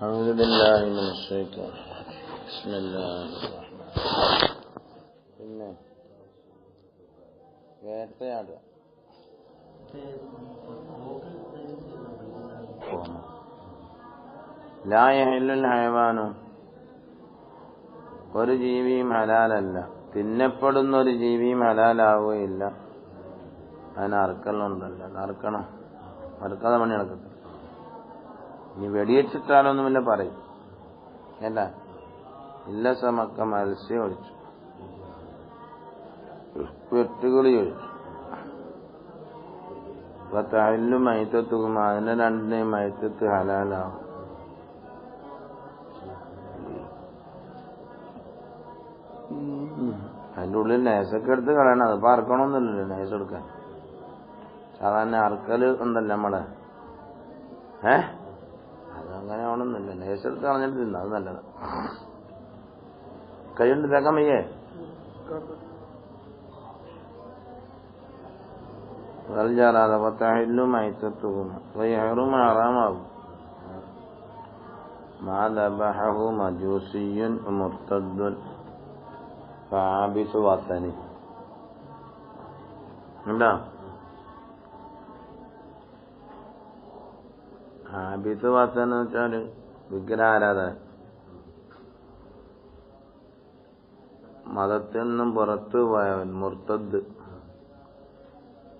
أعوذ بالله من الشيطان بسم الله الرحمن പിന്നെ വേട്ടയാടുക ലായഹില്ലുൽ ഹയവാനു ഒരു ജീവിയും ഹലാലല്ല തിന്നപ്പെടുന്ന ഒരു ജീവിയും ഹലാലാവുകയില്ല അതിന് അറുക്കലുണ്ടല്ല അറുക്കണം അറുക്കാതെ പണി നടക്കത്തില്ല ഇനി വെടിവെച്ചിട്ടാലൊന്നുമില്ല പറയും. അല്ല ഇല്ല സമക്ക മത്സ്യം ഒഴിച്ചു. വെട്ടുകളി ഒഴിച്ചു. അപ്പൊ തഴലും മൈത്തത്തും അതിന്റെ രണ്ടിനെയും മൈത്തത്ത് ഹലാലാവും. അതിന്റെ ഉള്ളിൽ നേസൊക്കെ എടുത്ത് കളയണം. അതിപ്പോ അറക്കണമെന്നില്ലല്ലോ നേസെടുക്കാൻ. സാധാരണ അറക്കൽ ഉണ്ടല്ലോ നമ്മളെ. ഏ? അതങ്ങനെ ആവണമെന്നില്ല നേസ് എടുത്ത് കളഞ്ഞിട്ട് തിന്ന അത് നല്ലത് കൈകൊണ്ട് തേക്കാൻ വയ്യേ വൽജാറാതെ പത്തഹില്ലും മൈത്തത്തും വയ്യറും ഹറാമാകും ما ذبحه مجوسي مرتد فعابس وطني എന്താ വസൻ എന്ന് വെച്ചാൽ വിഗ്രഹാരാധന മതത്തിൽ നിന്നും പുറത്തു പോയവൻ മുർത്തദ്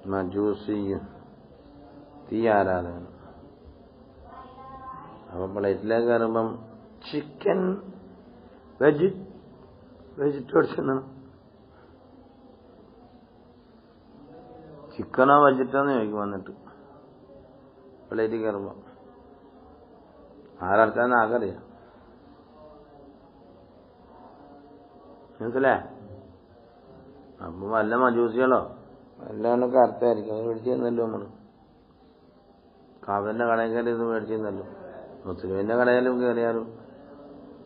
മജൂസിയും തീ ആരാധകൻ. അപ്പൊ പ്ലേറ്റിലേക്ക് കയറുമ്പം ചിക്കൻ വെജ് വെജിറ്റേറിയൻ ചിക്കനോ വെജിറ്റോന്ന് ചോദിക്കും വന്നിട്ട്. പ്ലേറ്റിൽ കയറുമ്പോ. ആരർക്കാന്ന് ആകറിയാം മനസ്സിലേ അപ്പൊ വല്ല മജൂസികളോ? വല്ലവനൊക്കെ അർത്ഥമായിരിക്കും അത് മേടിച്ചു തന്നല്ലോ നമ്മൾ. കാവലിന്റെ കടയിൽ കയറി ഇത് മേടിച്ചു തന്നല്ലോ മുസ്ലിമിന്റെ കടയിലും കയറിയാലും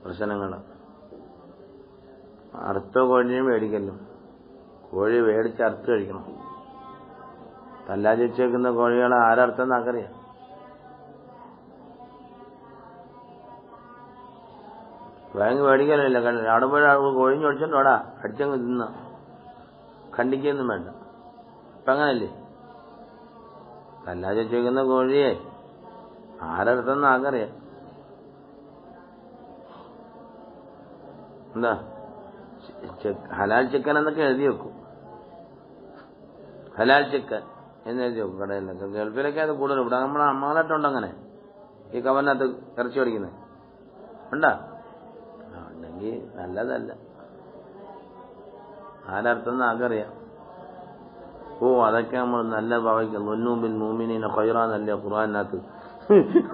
പ്രശ്നങ്ങൾ അറുത്ത കോഴിയും മേടിക്കല്ലോ. കോഴി മേടിച്ച് അറുത്ത് കഴിക്കണം. തല്ലാചിച്ച് വെക്കുന്ന കോഴികളെ ആരർത്ഥം ആക്കറിയാം ബാങ്ക് മേടിക്കലില്ല അവിടെ പോയി കൊഴിഞ്ഞു ഒടിച്ചോണ്ട് വാടാ. അടിച്ചങ്ങ് തിന്ന. ഖണ്ഡിക്കൊന്നും വേണ്ട. ഇപ്പൊ അങ്ങനല്ലേ? കല്ലാതെ ചോദിക്കുന്ന കോഴിയെ ആരടുത്തെന്ന് ആകറിയാം എന്താ? ഹലാൽ ചിക്കൻ എന്നൊക്കെ എഴുതി വെക്കും. ഹലാൽ ചിക്കൻ എന്ന് എഴുതി വെക്കും കടയിലൊക്കെ ഗൾഫിലൊക്കെ അത് കൂടുതൽ. ഇവിടെ നമ്മളെ അമ്മകളായിട്ടുണ്ടങ്ങനെ ഈ കവനകത്ത് ഇറച്ചി പഠിക്കുന്നത് ഉണ്ടാ? ഉണ്ടെങ്കിൽ നല്ലതല്ല. ആരർത്ഥം ആകറിയാം ഓ അതൊക്കെ നമ്മൾ നല്ല ഭാവിക്കും തൊന്നൂബിൻ മൂമിനീന ഖൈറാന്നല്ലേ ഖുർആാനകത്ത്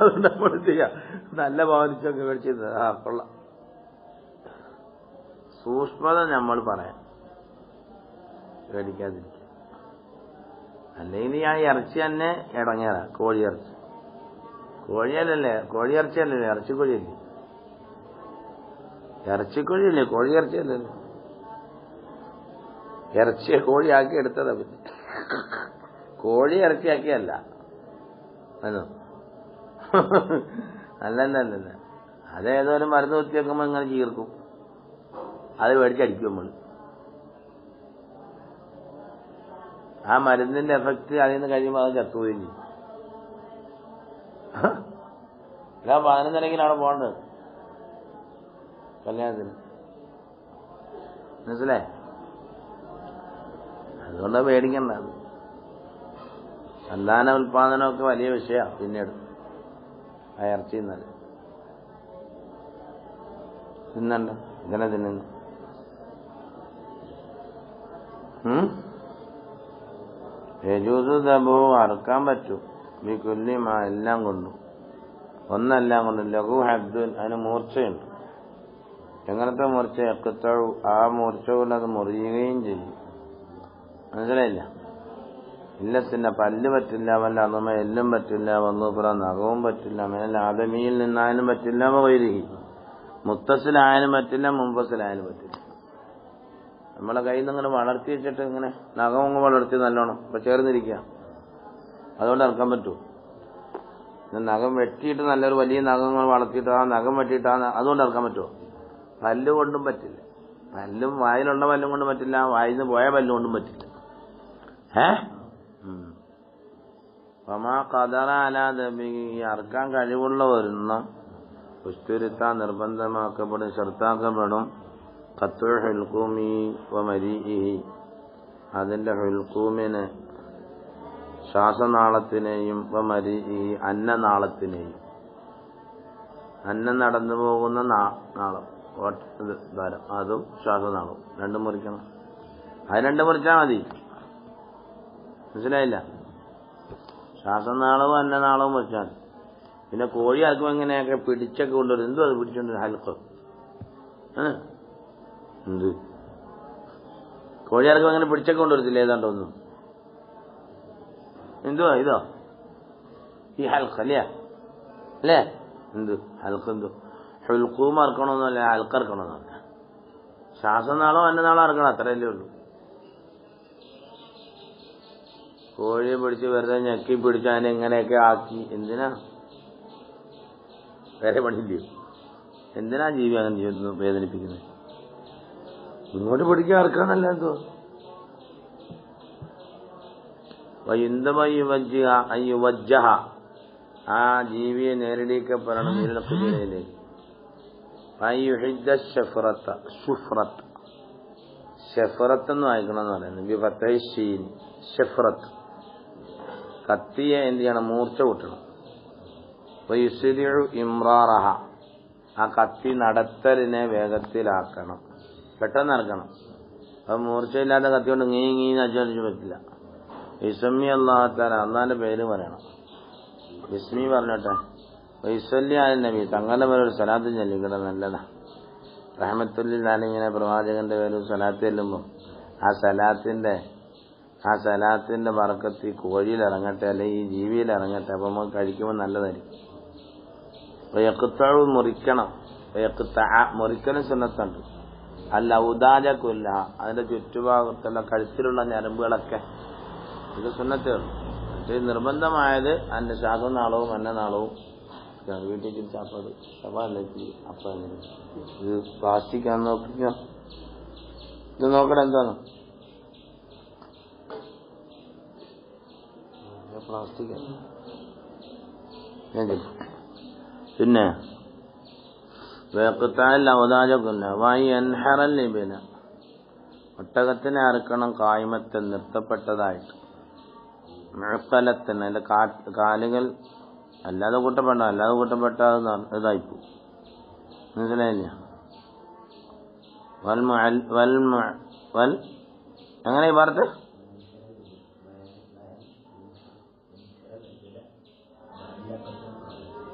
അതുകൊണ്ട് നമ്മൾ ചെയ്യാം? നല്ല ഭാവനിച്ചൊക്കെ മേടിച്ചത് ആ കൊള്ളാം. സൂക്ഷ്മത നമ്മൾ പറയാം. പേടിക്കാതിരിക്കുക. അല്ലെങ്കിൽ ആ ഇറച്ചി തന്നെ ഇടങ്ങേറാ. കോഴി ഇറച്ചി കോഴിയല്ലല്ലേ? കോഴി ഇറച്ചിയല്ലല്ലേ ഇറച്ചിക്കോഴിയല്ലേ? ഇറച്ചിക്കോഴിയല്ലേ? കോഴി ഇറച്ചിയല്ലല്ലോ. ഇറച്ചിയെ കോഴിയാക്കി എടുത്തതാ പിന്നെ. കോഴി ഇറച്ചിയാക്കിയല്ല. അതോ അല്ലല്ല അതേതോരു മരുന്ന് കുത്തി വെക്കുമ്പോ ഇങ്ങനെ ചീർക്കും. അത് മേടിച്ചടിക്കും നമ്മൾ ആ മരുന്നിന്റെ എഫക്ട് അതിൽ നിന്ന് കഴിയുമ്പോൾ അത് ചത്തുകയും ചെയ്യും. ഞാൻ പതിനൊന്നരക്കിനാണ് പോകേണ്ടത്. കല്യാണത്തിന്. മനസ്സിലേ അതുകൊണ്ട് പേടിക്കണ്ട. സന്താന ഉൽപാദനമൊക്കെ വലിയ വിഷയമാണ് പിന്നീട്. ആ ഇറച്ചി തിന്നാൽ തിന്നണ്ട. ഇങ്ങനെ തിന്നുന്നു. യജൂസ് ദബു അറുക്കാൻ പറ്റും. ഈ കൊല്ലിമാ എല്ലാം കൊണ്ടു. ഒന്നെല്ലാം കൊണ്ടും. ലഘു ഹബ്ദുൻ അതിന് മൂർച്ചയുണ്ട്. എങ്ങനത്തെ മൂർച്ച എക്കത്തഴു ആ മൂർച്ച കൊണ്ട് അത് മുറിയുകയും ചെയ്യും. മനസ്സിലായില്ല? ഇല്ലത്തിന്റെ പല്ല് പറ്റില്ല വല്ല അതുമ എല്ലും പറ്റില്ല വന്നുപുറ നഖവും പറ്റില്ല മേൽ ആദമിയിൽ നിന്നായാലും പറ്റില്ല വൈദികി മുത്തസിലായാലും പറ്റില്ല മുമ്പസിലായാലും പറ്റില്ല. നമ്മളെ കയ്യിൽ നിന്ന് ഇങ്ങനെ വളർത്തി വെച്ചിട്ട് ഇങ്ങനെ നഖം വളർത്തി നല്ലോണം. അപ്പൊ ചേർന്നിരിക്കുക. അതുകൊണ്ട് ഇറക്കാൻ പറ്റൂ. നഖം വെട്ടിയിട്ട് നല്ലൊരു വലിയ നഖങ്ങൾ വളർത്തിയിട്ട് ആ നഖം വെട്ടിയിട്ട് ആ അതുകൊണ്ട് ഇറക്കാൻ പറ്റുമോ? പല്ല് കൊണ്ടും പറ്റില്ല. പല്ലും വായിലുള്ള പല്ലും കൊണ്ടും പറ്റില്ല. വായിന്ന് പോയ പല്ലും കൊണ്ടും പറ്റില്ല. ഏ? അലാ ദബിഹി അറക്കാൻ കഴിവുള്ള വരുന്ന പുസ്തുരുത്താൻ നിർബന്ധമാക്കപ്പെടും ഷർത്താക്കപ്പെടും കത്തു ഹുൽക്കൂമി വ മരീഇഹി. അതിന്റെ ഹുൽക്കൂമിന് ശ്വാസനാളത്തിനെയും വ ഈ അന്നനാളത്തിനെയും. അന്നം നടന്നു പോകുന്ന നാളം. അതും ശ്വാസനാളവും രണ്ടും മുറിക്കണം. അത് രണ്ടും മുറിച്ചാൽ മതി. മനസ്സിലായില്ല? ശ്വാസനാളവും അന്നനാളവും മുറിച്ചാൽ മതി. പിന്നെ കോഴി ആർക്കും എങ്ങനെയൊക്കെ പിടിച്ചൊക്കെ കൊണ്ടുവരും എന്തോ അത് പിടിച്ചോണ്ട് ഹൽക്കോ? എന്ത്? കോഴി ആർക്കും അങ്ങനെ പിടിച്ചൊക്കെ കൊണ്ടുവരത്തില്ല? ഏതാണ്ട് ഒന്നും. എന്തുവാ ഇതോ? ഈ ഹൽക്ക് അല്ലേ? അല്ലേ? എന്ത്? ഹൽക്ക് എന്തു ഹുൽക്കൂം അറക്കണമെന്നല്ല ഇറക്കണമെന്നല്ല ശ്വാസനാളോ അന്നനാളോ അറക്കണം അത്രയല്ലേ ഉള്ളൂ. കോഴി പിടിച്ച് വെറുതെ ഞെക്കി പിടിച്ച് അതിനെ ഇങ്ങനെയൊക്കെ ആക്കി. എന്തിനാ? വേറെ പണിയില്ലയോ എന്തിനാ ജീവി അങ്ങനെ ജീവിതം വേദനിപ്പിക്കുന്നത്? ഇങ്ങോട്ട് പിടിക്കാൻ ഇറക്കാന്നല്ല എന്തോ. വയ്യുവജ്ജഹ ആ ജീവിയെ നേരിടേക്കപ്പെടണം നീലക്കുതിരയിലേക്ക് എന്ന് കത്തിയെ എന്ത് ചെയ്യണം? മൂർച്ച കൂട്ടണം. ഇമ്രാറഹ. ആ കത്തി നടത്തലിനെ വേഗത്തിലാക്കണം. പെട്ടെന്ന് നടക്കണം. അപ്പൊ മൂർച്ചയില്ലാത്ത കത്തി കൊണ്ട് നീ നീ അച്ചടിച്ച് പറ്റില്ല ഇസമ്മി അള്ളാഹത്താല അന്നാന്റെ പേര് പറയണം. ഇസ്മി പറഞ്ഞോട്ടെ. വൈസല്ലി ആയ നബി തങ്ങളുടെ പേര് ഒരു സലാത്ത് ചൊല്ലിക്കണം നല്ലതാ. റഹമത്തുല്ലിങ്ങനെ പ്രവാചകന്റെ പേര് സലാത്ത് ചെല്ലുമ്പോൾ ആ സലാത്തിന്റെ ആ സലാത്തിന്റെ പറക്കത്ത് ഈ കോഴിയിൽ ഇറങ്ങട്ടെ അല്ലെങ്കിൽ ഈ ജീവിയിൽ ഇറങ്ങട്ടെ അപ്പൊ നമുക്ക് കഴിക്കുമ്പോൾ നല്ലതായിരിക്കും. വയക്കുത്തഴ് മുറിക്കണം. വയക്കുത്ത മുറിക്കലും സുന്നത്തുണ്ട്. അല്ല ഉദാജ കൊല്ല അതിന്റെ ചുറ്റുഭാഗത്തുള്ള കഴുത്തിലുള്ള ഞരമ്പുകളൊക്കെ. ഇത് സുന്നത്തേ ഉള്ളൂ ഇത് നിർബന്ധമായത് അതിന്റെ അന്നനാളവും വീട്ടിൽ ചാപ്പത് ചപ്പാലേക്ക് അപ്പം ഇത് പ്ലാസ്റ്റിക് ആണെന്ന് നോക്കിക്കോ ഇത് നോക്കണം എന്താണ് പ്ലാസ്റ്റിക് പിന്നെ വേക്കത്താൽ ഔദാജക്കുല്ല വായി എൻഹറൽ ലിബിന. ഒട്ടകത്തിനെ അറുക്കണം കായ്മത്തെ നിർത്തപ്പെട്ടതായിട്ട്. മുഴക്കലത്തിന് അതിന്റെ കാലുകൾ അല്ലാതെ കൂട്ടപ്പെട്ട അല്ലാതെ കൂട്ടപ്പെട്ട ഇതായിപ്പോ മനസ്സിലായില്ല? വൽ ഈ പറത്ത്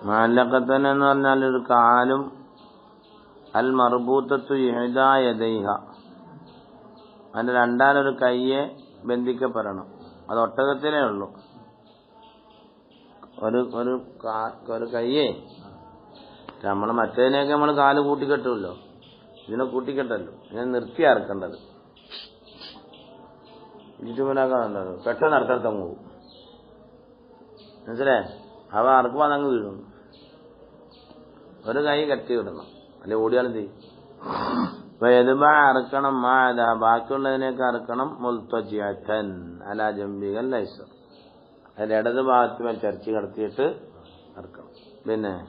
മാലക്കത്തൻ എന്ന് പറഞ്ഞാൽ ഒരു കാലും അൽ മർബൂത്തത്തു എഴുതായതൈഹ അതിന്റെ രണ്ടാലൊരു കയ്യെ ബന്ധിക്കപ്പെടണം. അത് ഒട്ടകത്തിനേ ഉള്ളൂ. ഒരു ഒരു ഒരു കയ്യേ. നമ്മൾ മറ്റേതിനെയൊക്കെ നമ്മൾ കാൽ കൂട്ടിക്കെട്ടുമല്ലോ ഇതിനെ കൂട്ടിക്കെട്ടല്ലോ. ഇതിനെ നിർത്തി അറക്കേണ്ടത്. നല്ലത് പെട്ടെന്ന് അറുത്തടുത്തങ്ങ് പോകും. മനസ്സിലേ അവ അറക്കുമ്പോൾ അതങ്ങ് വീഴും. ഒരു കൈ കെട്ടി വിടണം. അല്ലെ ഓടിയാലും ചെയ്യും? അപ്പൊ എതുബ അറക്കണം? മാത ബാക്കിയുള്ളതിനേക്ക് അറക്കണം. മുൽത്തജിയൻ അല്ല ജംബികൻ ലൈസർ. അതിന്റെ ഇടത് ഭാഗത്ത് മേൽ ചർച്ച നടത്തിയിട്ട് നടക്കണം. പിന്നെ?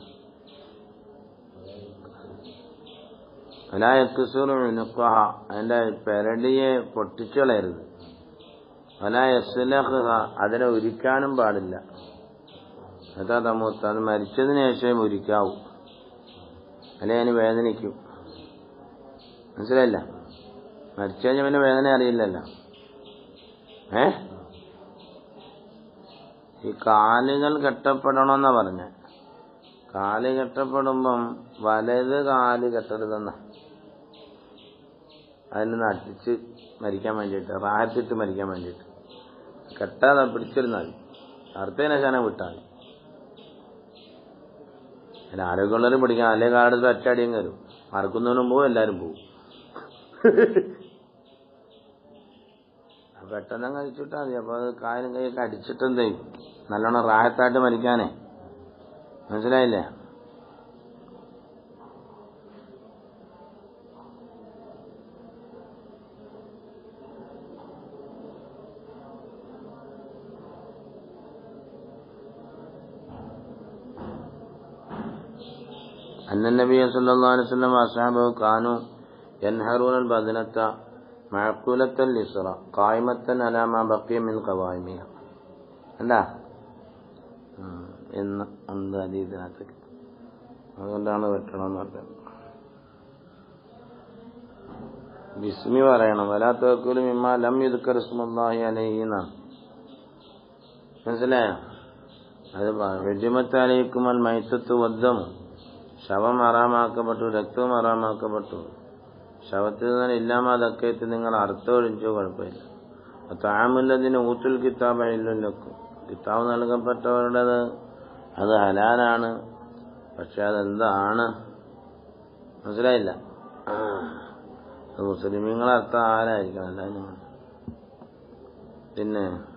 അലായക്കുസുറുനുക്കഹ അതിന്റെ പെരടിയെ പൊട്ടിച്ചളയരുത്. അലായസ്ലഹ അതിനെ ഉരിക്കാനും പാടില്ല. അതാ തമൂത്ത് അത് മരിച്ചതിന് ശേഷം ഉരിക്കാവൂ. അല്ലെ അതിന് വേദനിക്കും. മനസ്സിലായില്ല? മരിച്ചു കഴിഞ്ഞാൽ പിന്നെ വേദന അറിയില്ലല്ലോ. ഏ? ഈ കാലുകൾ കെട്ടപ്പെടണമെന്നാ പറഞ്ഞ. കാൽ കെട്ടപ്പെടുമ്പം വലത് കാൽ കെട്ടരുതെന്ന. അതിന് നട്ടിച്ച് മരിക്കാൻ വേണ്ടിയിട്ട് റാഹത്തിട്ട് മരിക്കാൻ വേണ്ടിയിട്ട്. കെട്ടാതെ പിടിച്ചിരുന്നാൽ അർത്ഥേനെ ശനം വിട്ടാൽ അല്ല ആരോഗ്യമുള്ളവരും പിടിക്കാം അല്ലേ കാലത്ത് ഒറ്റയടിയും കയറും മറക്കുന്നവനും പോവും എല്ലാവരും പോവും. പെട്ടെന്ന് കഴിച്ചിട്ടാ മതി. അപ്പൊ അത് കാലും കൈയൊക്കെ അടിച്ചിട്ടെന്ത്? നല്ലോണം റായത്തായിട്ട് മരിക്കാനേ. മനസ്സിലായില്ലേ? അന്നൻ നബി സല്ലല്ലാഹു കാനു യൻഹറൂനൽ ബദനത്ത معقولة اليسرى قائمة على ما بقي من قوائمها അല്ല എന്ന് അന്ത് അതീതിനകത്ത് അതുകൊണ്ടാണ് വെട്ടണമെന്ന് പറഞ്ഞത് ബിസ്മി പറയണം വലാത്തവക്കലും ഇമ്മ ലം യുദ്ക്കർ ഇസ്മുല്ലാഹി അലൈഹി എന്നാണ് മനസ്സിലായോ അത് വെജിമത്ത് അലയിക്കുമൽ മൈത്തത്ത് വദ്ധം ശവം അറാമാക്കപ്പെട്ടു രക്തവും അറാമാക്കപ്പെട്ടു ശവത്തിൽ നിന്ന് ഇല്ലാമാതക്കയത്ത് നിങ്ങൾ അർത്ഥം ഒഴിച്ചോ കുഴപ്പമില്ല. താമുല്ലതിന് ഊത്തുൽ കിതാബ് അഴിലൊക്കെ കിതാബ് നൽകപ്പെട്ടവരുടേത് അത് ഹലാലാണ്. പക്ഷെ അതെന്താണ്? മനസ്സിലായില്ല. അത് മുസ്ലിമീങ്ങളെ അർത്ഥം ആരായിരിക്കണം? അല്ല നിങ്ങൾ പിന്നെ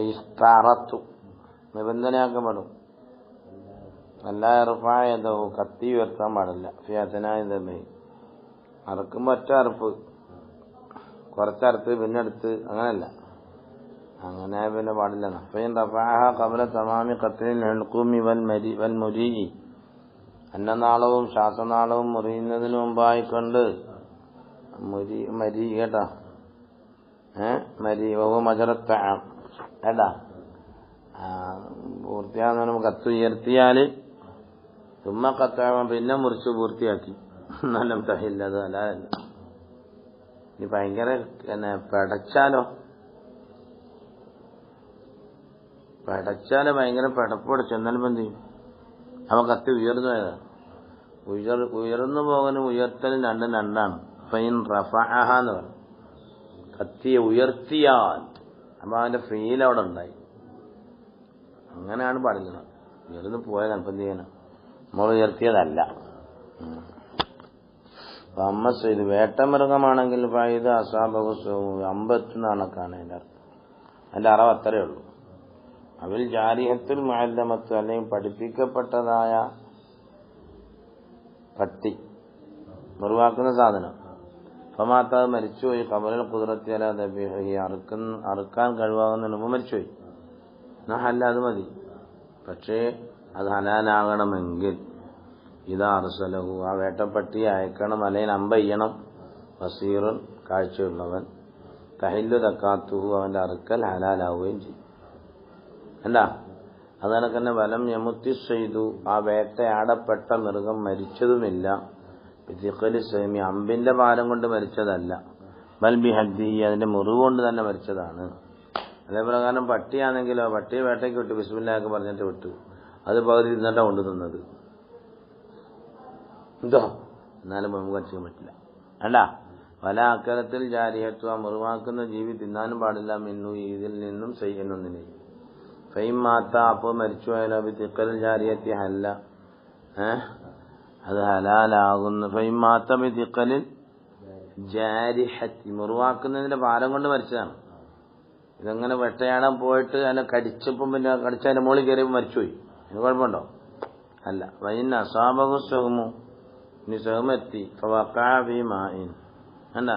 ഇസ്താറത്തു നിബന്ധനയാക്കപ്പെടും. അല്ല ഇറഫായതോ കത്തി ഉയർത്താൻ പാടില്ല. ഫിയാസനായ അറക്കുമ്പോ ഒറ്റ അറുപ്പ്. കുറച്ചറുത്ത് പിന്നെടുത്ത് അങ്ങനല്ല. അങ്ങനെ പിന്നെ പാടില്ല. കമല തമാമി കത്തിൽ ഹെൽക്കൂമി വൽ മരി വൽ മുരി അന്നനാളവും ശ്വാസനാളവും മുറിയുന്നതിന് മുമ്പായിക്കൊണ്ട് മുരി മരി കേട്ടാ. ഏ? മരി ബഹു മജറത്ത ഏട്ടാ പൂർത്തിയാകുന്ന നമുക്ക് കത്ത് ഉയർത്തിയാൽ തുമ്മ കത്താകുമ്പോ പിന്നെ മുറിച്ച് പൂർത്തിയാക്കി. നല്ല തഹില്ല അത് അല്ല ഇനി ഭയങ്കര പിന്നെ പടച്ചാലോ? പടച്ചാൽ ഭയങ്കര പടപ്പടച്ചു എന്നാലും എന്ത് ചെയ്യും? അവ കത്തി ഉയർന്നു പോയതാ. ഉയർ ഉയർന്നു പോകാനും ഉയർത്തലും രണ്ടും രണ്ടാണ്. ഫൈൻ റഫഅഹ എന്ന് പറയും. കത്തിയെ ഉയർത്തിയാൽ അപ്പൊ അവന്റെ ഫീൽ അവിടെ ഉണ്ടായി. അങ്ങനെയാണ് പറയുന്നത് ഇവിടുന്ന് പോയ അല്പം ചെയ്യണം നമ്മൾ ഉയർത്തിയതല്ല. അമ്മ ഇത് വേട്ടമൃഗമാണെങ്കിൽ പൈത അസാബഹുസവും അമ്പത്തുന്ന കണക്കാണ് അതിന്റെ അർത്ഥം. അതിന്റെ അറവ് അത്രയേ ഉള്ളൂ. അവൽ ജാരിഹത്തിൽ മാലമത്ത് അല്ലെങ്കിൽ പഠിപ്പിക്കപ്പെട്ടതായ പട്ടി. മുറിവാക്കുന്ന സാധനം. ഫമാത്താവ് മരിച്ചുപോയി. കബറിൽ കുതിരത്തി അറുക്കുന്ന അറുക്കാൻ കഴിവാകുന്ന മുമ്പ് മരിച്ചുപോയി. അല്ല അത് മതി. പക്ഷേ അത് ഹലാലാകണമെങ്കിൽ ഇതാ അറുസലഹു ആ വേട്ടപ്പട്ടി അയക്കണം അല്ലെങ്കിൽ അമ്പയ്യണം വസീറുൻ കാഴ്ചയുള്ളവൻ തഹില്ലു തക്കാത്തുഹു അവന്റെ അറുക്കൽ ഹലാലാവുകയും ചെയ്യും. അല്ല അതുപോലെ തന്നെ വലം യമുത്തി ചെയ്തു. ആ വേട്ടയാടപ്പെട്ട മൃഗം മരിച്ചതുമില്ല. സേമി അമ്പിന്റെ ഭാരം കൊണ്ട് മരിച്ചതല്ല. ബൽബി ഹദ്ദി അതിന്റെ മുറിവ് കൊണ്ട് തന്നെ മരിച്ചതാണ്. അതേപ്രകാരം പട്ടിയാണെങ്കിലോ പട്ടിയെ വേട്ടയ്ക്ക് വിട്ടു ബിസ്മില്ലാക്ക് പറഞ്ഞിട്ട് വിട്ടു. അത് പകുതി തിന്നിട്ടാ കൊണ്ടു തിന്നത്. എന്തോ? എന്നാലും നമുക്ക് കടിച്ചാൻ പറ്റില്ല. അല്ല? പല അക്കരത്തിൽ ജാരിഹത്വ മുറിവാക്കുന്ന ജീവി തിന്നാനും പാടില്ല മിന്നു ഇതിൽ നിന്നും ചെയ്യുന്നൊന്നിനെ ഫൈം മാത്ത അപ്പോൾ മരിച്ചു പോയാലോ തിക്കൽ ജാരിഹത്യ അല്ല. ഏഹ്? അത് ഹലാലാകുന്നു. ഫൈമാത്തമിതിക്കലിൽ മാത്ത തിക്കലിൽ ജാരിഹത്തി മുറിവാക്കുന്നതിന്റെ പാലം കൊണ്ട് മരിച്ചതാണ്. ഇതങ്ങനെ വെട്ടയാടാൻ പോയിട്ട് അതിനെ കടിച്ചപ്പം പിന്നെ കടിച്ചതിന്റെ മുകളിൽ കയറിയപ്പോൾ മരിച്ചുപോയി. അതിന് കുഴപ്പമുണ്ടോ? അല്ല. വൈന അസാബകു സുഖമു ഇനി സുഖമെത്തി അല്ല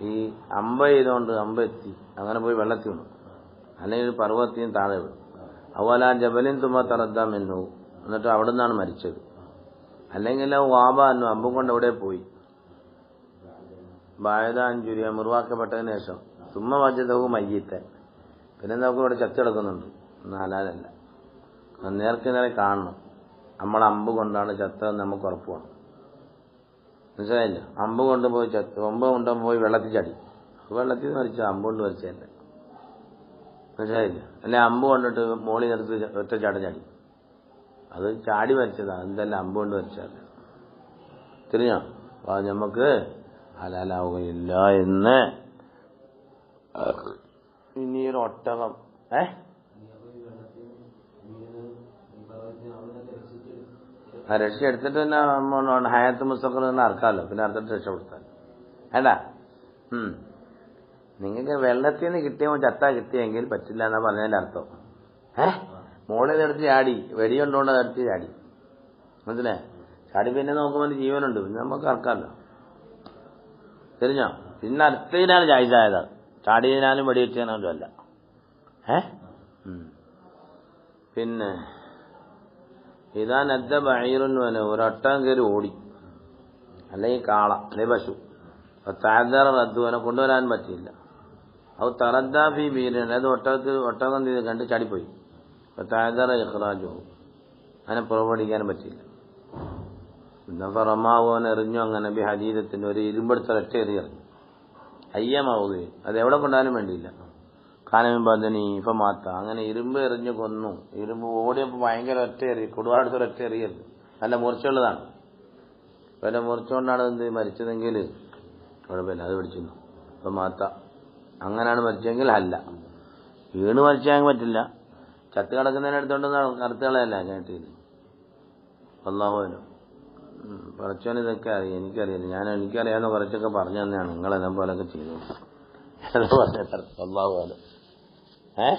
ഈ അമ്പ ചെയ്തുകൊണ്ട് അമ്പ എത്തി. അങ്ങനെ പോയി വെള്ളത്തിൽ വീണു അല്ലെങ്കിൽ പർവത്തിയും താഴെ വീണു ആ ജബലിൻ തുമ്മ തറദ്ദാം എന്നു എന്നിട്ട് അവിടെ നിന്നാണ് മരിച്ചത്. അല്ലെങ്കിൽ വാബ എന്നു അമ്പും കൊണ്ട് എവിടെ പോയി? ബായത അഞ്ചുരിയ മുറിവാക്കപ്പെട്ടതിന് ശേഷം. തുമ്മ വജ്ജതവും മയ്യത്തെ പിന്നെ നമുക്ക് ഇവിടെ ചത്തെടുക്കുന്നുണ്ട് നാലാലല്ല. നേർക്ക് നേരെ കാണണം. നമ്മൾ അമ്പ് കൊണ്ടാണ് ചത്തതെന്ന് നമുക്ക് ഉറപ്പ് വേണം മനസ്സിലായില്ല? അമ്പ് കൊണ്ടുപോയി ചത്ത് അമ്പ് കൊണ്ടുപോയി വെള്ളത്തിൽ ചടി. വെള്ളത്തിൽ മരിച്ചു അമ്പ് കൊണ്ട് മരിച്ചതല്ലേ? മനസ്സിലായില്ല? അല്ലെ അമ്പ് കൊണ്ടിട്ട് മോളി നിർത്തി ഒറ്റ ചാടി ചാടി. അത് ചാടി വരച്ചതാണ് എന്തല്ല അമ്പ് കൊണ്ട് വരച്ചതല്ല തിരിഞ്ഞോ? അപ്പൊ അത് നമുക്ക് ഹലാലാവുകയില്ല എന്ന്. ഇനി ഒരു ഒട്ടകം. ഏ? രക്ഷ എടുത്തിട്ട് തന്നെ ഹയാത്ത് മുസ്തഖർ തന്നെ അറക്കാമല്ലോ പിന്നെ അറുത്തിട്ട് രക്ഷപ്പെടുത്താൻ വേണ്ട ഉം. നിങ്ങൾക്ക് വെള്ളത്തിൽ നിന്ന് കിട്ടിയ ചത്ത കിട്ടിയെങ്കിൽ പറ്റില്ല എന്നാ പറഞ്ഞതിന്റെ അർത്ഥം. ഏ? മോളിൽ എടുത്ത് ചാടി വെടി കൊണ്ടുകൊണ്ട് എടുത്ത് ചാടി. മനസ്സിലേ ചാടി പിന്നെ നോക്കുമ്പോൾ ജീവനുണ്ട്. പിന്നെ നമുക്ക് അറക്കാമല്ലോ തിരിഞ്ഞോ പിന്നെ അടുത്തതിനാണ് ജായിസായത് ചാടിയതിനാലും വെടിവെച്ചതിനാലും അല്ല. ഏ? പിന്നെ ഇതാ നദ്ദ ബൈറുൻ വന. ഒരൊട്ടം കയറി ഓടി. അല്ലെങ്കിൽ കാള അല്ലെങ്കിൽ പശു. താഴ്ദറ റദ്ദുവന കൊണ്ടുവരാൻ പറ്റിയില്ല. അത് തറദ്ദാഫി ബീരൻ. അത് ഒട്ടകത്തിൽ ഒട്ടകം കണ്ട് ചാടിപ്പോയി. താഴ്ദറ ഇഖ്റാജു അതിനെ പുറപ്പെടുവിക്കാനും പറ്റിയില്ല പിന്നെ റമാവോൻ എറിഞ്ഞു അങ്ങനെ ബി ഹജീരത്തിന്റെ ഒരു ഇരുമ്പെടുത്ത ഒറ്റ എറിഞ്ഞു അയ്യമാവുകയും അത് എവിടെ കൊണ്ടാലും വേണ്ടിയില്ല. കാനമിൻ ബദനി ഇപ്പൊ മാത്ത. അങ്ങനെ ഇരുമ്പ് എറിഞ്ഞു കൊന്നു. ഇരുമ്പ് ഓടിയപ്പോൾ ഭയങ്കര ഒറ്റ എറി കൊടുവാടുത്ത ഒറ്റ എറിയരുത് നല്ല മുറിച്ചുള്ളതാണ് വല്ല മുറിച്ചുകൊണ്ടാണ് എന്ത് മരിച്ചതെങ്കിൽ കുഴപ്പമില്ല അത് പിടിച്ചിരുന്നു ഇപ്പൊ മാത്ത. അങ്ങനെയാണ് മരിച്ചെങ്കിൽ അല്ല. വീണ് മരിച്ചാൽ പറ്റില്ല. ചത്ത് കിടക്കുന്നതിന് എടുത്തോണ്ട് കറുത്തുകളയല്ല കേട്ടില്ല. അള്ളാഹുവിനും. പറച്ചോൻ ഇതൊക്കെ അറിയാം എനിക്കറിയില്ല ഞാൻ എനിക്കറിയാവുന്ന കുറച്ചൊക്കെ പറഞ്ഞു തന്നെയാണ് നിങ്ങൾ എന്നെ പോലൊക്കെ ചെയ്തു. പറഞ്ഞ അള്ളാഹു ഏഹ്